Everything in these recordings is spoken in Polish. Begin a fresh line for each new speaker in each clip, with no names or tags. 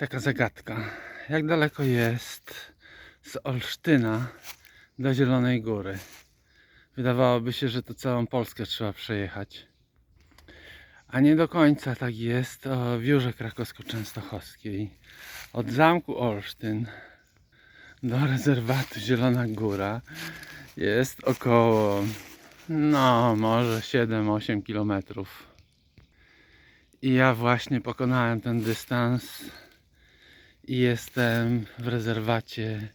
taka zagadka. Jak daleko jest z Olsztyna do Zielonej Góry? Wydawałoby się, że to całą Polskę trzeba przejechać. A nie do końca tak jest o wiórze krakowsko-częstochowskiej. Od zamku Olsztyn do rezerwatu Zielona Góra jest około, no może 7-8 kilometrów. I ja właśnie pokonałem ten dystans i jestem w rezerwacie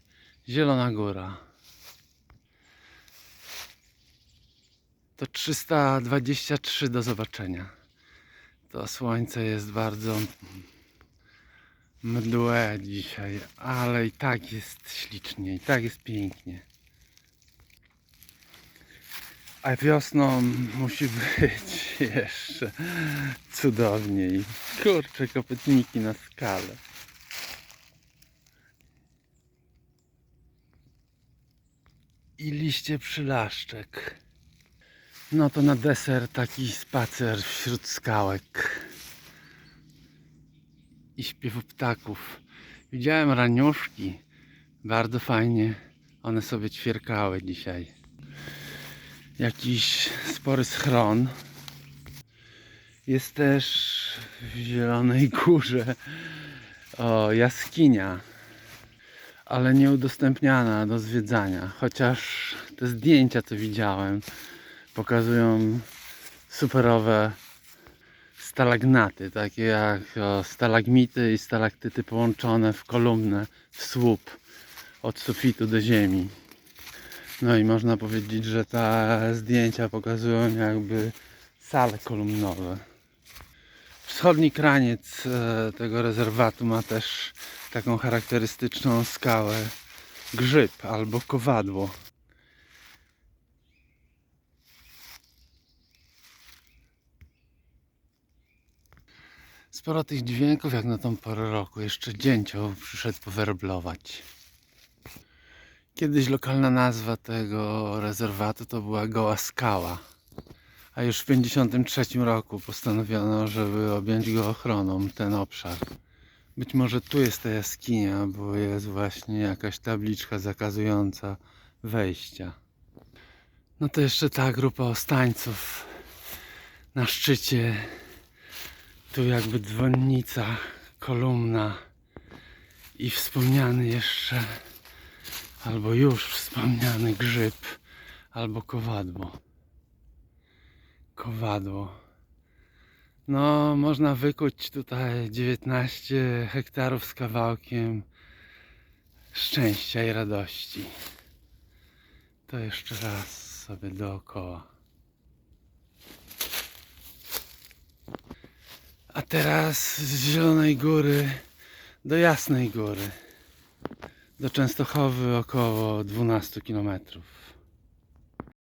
Zielona Góra. To 323 do zobaczenia. To słońce jest bardzo mdłe dzisiaj, ale i tak jest ślicznie, i tak jest pięknie. A wiosną musi być jeszcze cudowniej. Kurcze kopytniki na skalę. I liście przylaszczek. No to na deser taki spacer wśród skałek. I śpiewu ptaków. Widziałem raniuszki. Bardzo fajnie. One sobie ćwierkały dzisiaj. Jakiś spory schron. Jest też w Zielonej Górze o, jaskinia, ale nie udostępniana do zwiedzania. Chociaż te zdjęcia, co widziałem, pokazują superowe stalagnaty, takie jak stalagmity i stalaktyty połączone w kolumnę, w słup od sufitu do ziemi. No i można powiedzieć, że te zdjęcia pokazują jakby sale kolumnowe. Wschodni kraniec e, tego rezerwatu ma też taką charakterystyczną skałę grzyb albo kowadło. Sporo tych dźwięków jak na tą porę roku. Jeszcze dzięcioł przyszedł powerblować. Kiedyś lokalna nazwa tego rezerwatu to była Goła Skała. A już w 1953 roku postanowiono, żeby objąć go ochroną, ten obszar. Być może tu jest ta jaskinia, bo jest właśnie jakaś tabliczka zakazująca wejścia. No to jeszcze ta grupa ostańców na szczycie. Tu jakby dzwonnica, kolumna i wspomniany jeszcze, albo już wspomniany grzyb, albo kowadło. Kowadło. No, można wykuć tutaj 19 hektarów z kawałkiem szczęścia i radości. To jeszcze raz sobie dookoła. A teraz z Zielonej Góry do Jasnej Góry. Do Częstochowy około 12 kilometrów.